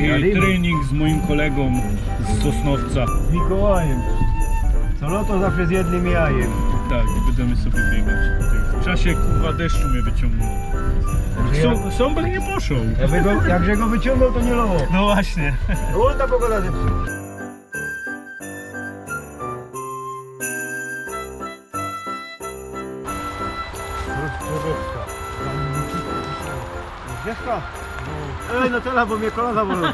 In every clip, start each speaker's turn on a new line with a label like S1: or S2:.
S1: Dzisiaj trening z moim kolegą z Sosnowca.
S2: Mikołajem. Co loto zawsze z jednym jajem.
S1: Tak, i będziemy sobie biegać. W czasie kurwa deszczu mnie wyciągnął. Są, są by nie poszło.
S2: Jakby go, jakże go wyciągnął, to nie loło.
S1: No właśnie.
S2: Wolna pogoda zepsuł. Grzeszka? Ej, no tyle, bo mnie kolana bolą.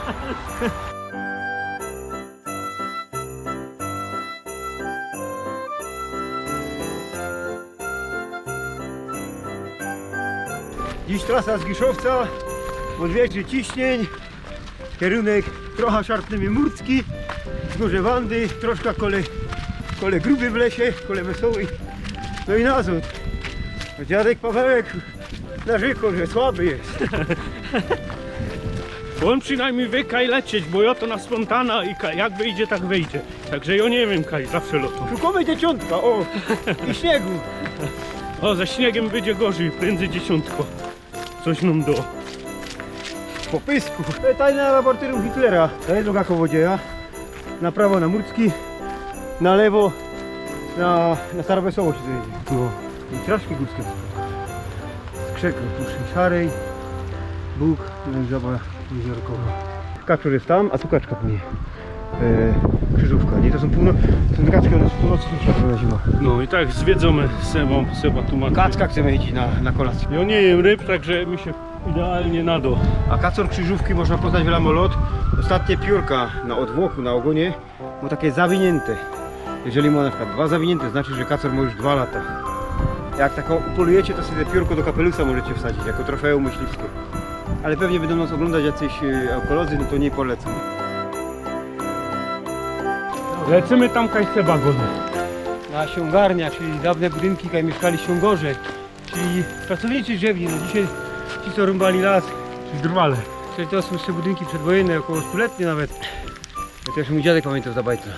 S2: Dziś trasa z Giszowca, odwieczny ciśnień, kierunek trochę szarpnymi Murcki, wzgórze Wandy, troszkę kole, kole gruby w lesie, kole wesoły, no i nazot. Dziadek Pawełek narzekał, że słaby jest.
S1: On przynajmniej wie kaj lecieć, bo ja to na spontana i kaj, jak wyjdzie, tak wyjdzie. Także ja nie wiem kaj, zawsze lotu.
S2: Szukamy dzieciątka, o, i śniegu.
S1: O, ze śniegiem będzie gorzej, prędzej dziesiątko. Coś nam do.
S2: Po pysku. To jest tajna laboratorium Hitlera. To jest droga Kowodzieja. Na prawo na Murcki, na lewo na, na Starą Wesołość dojedzie. No. I traszki górskie. Skrzek Puszczy Szarej, Bóg, no i Jeziorkowa. Kaczor jest tam, a tu kaczka płynie. E, krzyżówka, nie? To są są kaczki, one z północy tu prowadziła.
S1: No i tak zwiedzamy Sebą, Seba tu ma.
S2: Kacka chcemy iść na, na kolację.
S1: Ja nie jem ryb, także mi się idealnie nado.
S2: A kacor krzyżówki można poznać w lamolot. Ostatnie piórka na odwłoku, na ogonie, ma takie zawinięte. Jeżeli ma na przykład dwa zawinięte, znaczy, że kacor ma już dwa lata. Jak taką upolujecie, to sobie piórko do kapelusa możecie wsadzić, jako trofeum myśliwskie. Ale pewnie będą nas oglądać jacyś e, ekolodzy, no to nie polecam.
S1: Lecimy tam kaj Seba gody.
S2: Na Siągarnia, czyli dawne budynki, jak mieszkali Siągorze, czyli pracownicy drzewni. No dzisiaj ci, co rąbali las,
S1: Czyli drwale.
S2: Czyli to są jeszcze budynki przedwojenne, około stuletnie nawet. Ja też mój dziadek pamiętał za bajka.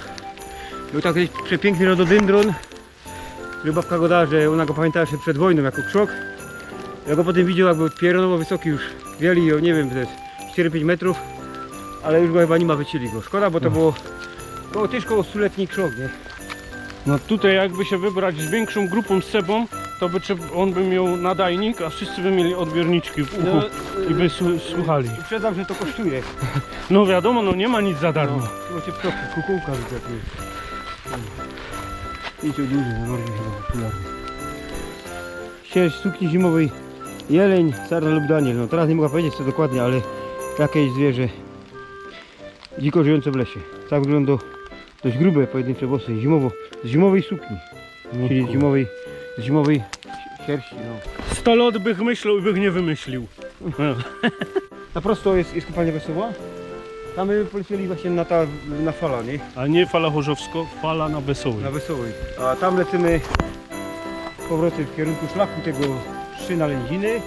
S2: Był tam kiedyś przepiękny rododendron. który Babka go dała, że ona go pamiętała jeszcze przed wojną jako krzok. Ja go potem widział, jak był pieronowo wysoki już. Wieli, o nie wiem, to jest 4-5 metrów. Ale już go chyba nie ma, wycięli go. Szkoda, bo to było koło, też koło stuletni krzok, nie?
S1: No tutaj jakby się wybrać z większą grupą z Sebą, to by trzeba- on by miał nadajnik, a wszyscy by mieli odbiorniczki w uchu i by su- słuchali.
S2: Uprzedzam, że to kosztuje.
S1: No wiadomo, no nie ma nic za darmo.
S2: No cię ptoki, kukułka wyskakuje. I to duży, najbardziej chyba popularny. Sierść sukni zimowej, jeleń, sarna lub daniel. No teraz nie mogę powiedzieć co dokładnie, ale jakieś zwierzę dziko żyjące w lesie. Tak wygląda dość grube pojedyncze włosy, zimowo, z zimowej sukni, czyli z zimowej, z zimowej sierści. No.
S1: Sto lat bych myślał i bych nie wymyślił. No.
S2: Na prosto jest, jest kopalnia Wesoła. Tam my polecieli właśnie na, ta, na fala, nie?
S1: A nie fala chorzowsko, fala na wesołej.
S2: Na Wesołej. A tam lecimy z powrotem w kierunku szlaku tego Szyna Lędziny.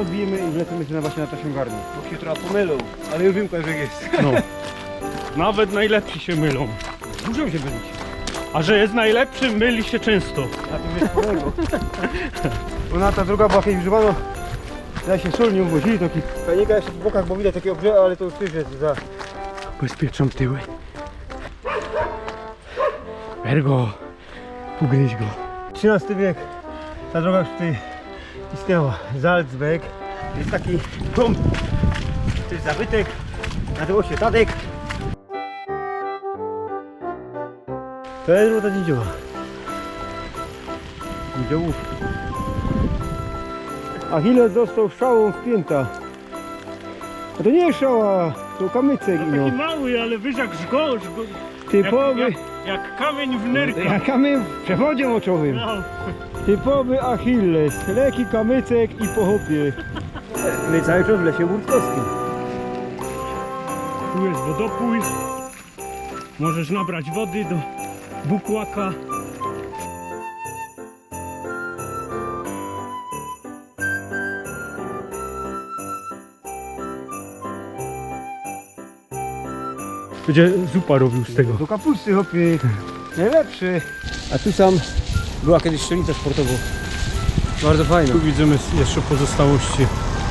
S2: Odbijemy i lecimy na właśnie na Tasiągarnię. Bo się trochę pomylą, ale już wiem, że jest.
S1: No. Nawet najlepsi się mylą.
S2: Muszą się mylić.
S1: A że jest najlepszy, myli się często.
S2: Na tym jest pomylą. Ona ta druga była kiedyś używana. Ja się sól nie uwozili, taki panika jeszcze po bokach, bo widać takie obrze, ale to już też jest za...
S1: Bezpieczam tyły. Ergo, ugryź go.
S2: XIII wiek. Ta droga już tutaj istniała. Salzweg. Jest taki dom. To jest zabytek. Nazywał się Tadek. To jest ruda dziedzioła. Dziedziołów. Achilles został szałą wpięta. A to nie szała, to kamycek.
S1: Taki
S2: No.
S1: mały, ale wiesz jak żgo, żgo
S2: Typowy,
S1: jak, jak, jak kamień w nyrkach.
S2: jak kamień w przewodzie moczowym.
S1: No.
S2: Typowy Achilles, leki kamycek i pochopie. My cały czas w lesie Murtkowskim.
S1: Tu jest wodopój. Możesz nabrać wody do bukłaka. Będzie zupa robił z tego.
S2: Do kapusty hopie, najlepszy. A tu sam była kiedyś strzelnica sportowa. Bardzo fajna.
S1: Tu widzimy jeszcze pozostałości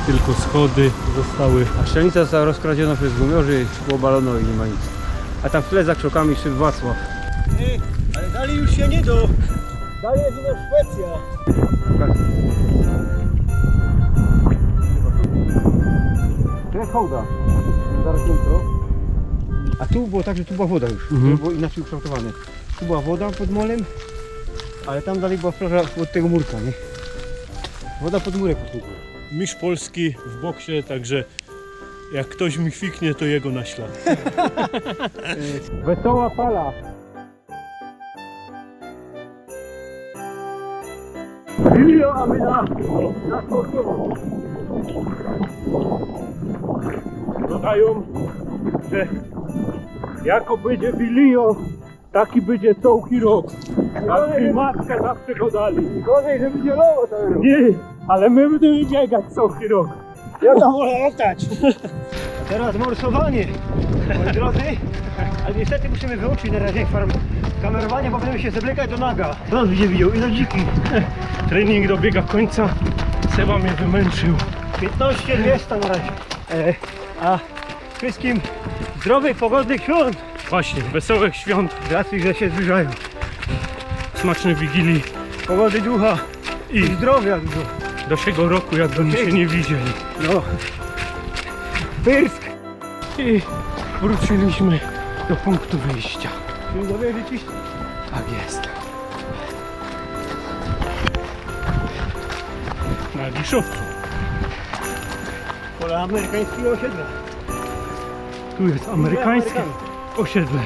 S1: tylko schody zostały.
S2: A strzelnica została rozkradziona przez gumiorzy, było balono i nie ma nic. A tam w tle za krzokami szyb Wacław. Ej, ale dalej już się nie do. Dalej jest no Szwecja. To jest hołda. Zaraz jutro. A tu było tak, że tu była woda już.
S1: Mhm.
S2: To było inaczej ukształtowane. Tu była woda pod molem, ale tam dalej była plaża od tego murka, nie? Woda pod murek posłuchała.
S1: Mistrz Polski w boksie, także jak ktoś mi kwiknie, to jego na ślad.
S2: Wesoła fala. Filio, a my na, na.
S1: Dodają, że jako będzie Bilio, taki będzie całki rok. Tak mi matka zawsze go dali.
S2: Gorzej, żeby dzielowo to było.
S1: Nie, ale my będziemy biegać całki rok.
S2: Ja tam wolę. A teraz morsowanie, moi drodzy. Ale niestety musimy wyłączyć na razie farm kamerowanie, bo będziemy się zawlekać do naga. To nas będzie widział i do dziki.
S1: Trening dobiega końca. Seba mnie wymęczył.
S2: 15 200 na razie. E, a wszystkim zdrowych, pogodnych świąt.
S1: Właśnie, wesołych świąt,
S2: racji, że się zbliżają.
S1: smacznej Wigilii
S2: Pogody ducha i
S1: i
S2: zdrowia dużo.
S1: do tego roku, jakbyśmy się nie widzieli.
S2: No. Pyrsk.
S1: I wróciliśmy do punktu wyjścia.
S2: Czyli do wieży ciści.
S1: Tak jest. Na Liszowcu.
S2: Pola amerykańskiego osiedla.
S1: Tu jest amerykańskie osiedle.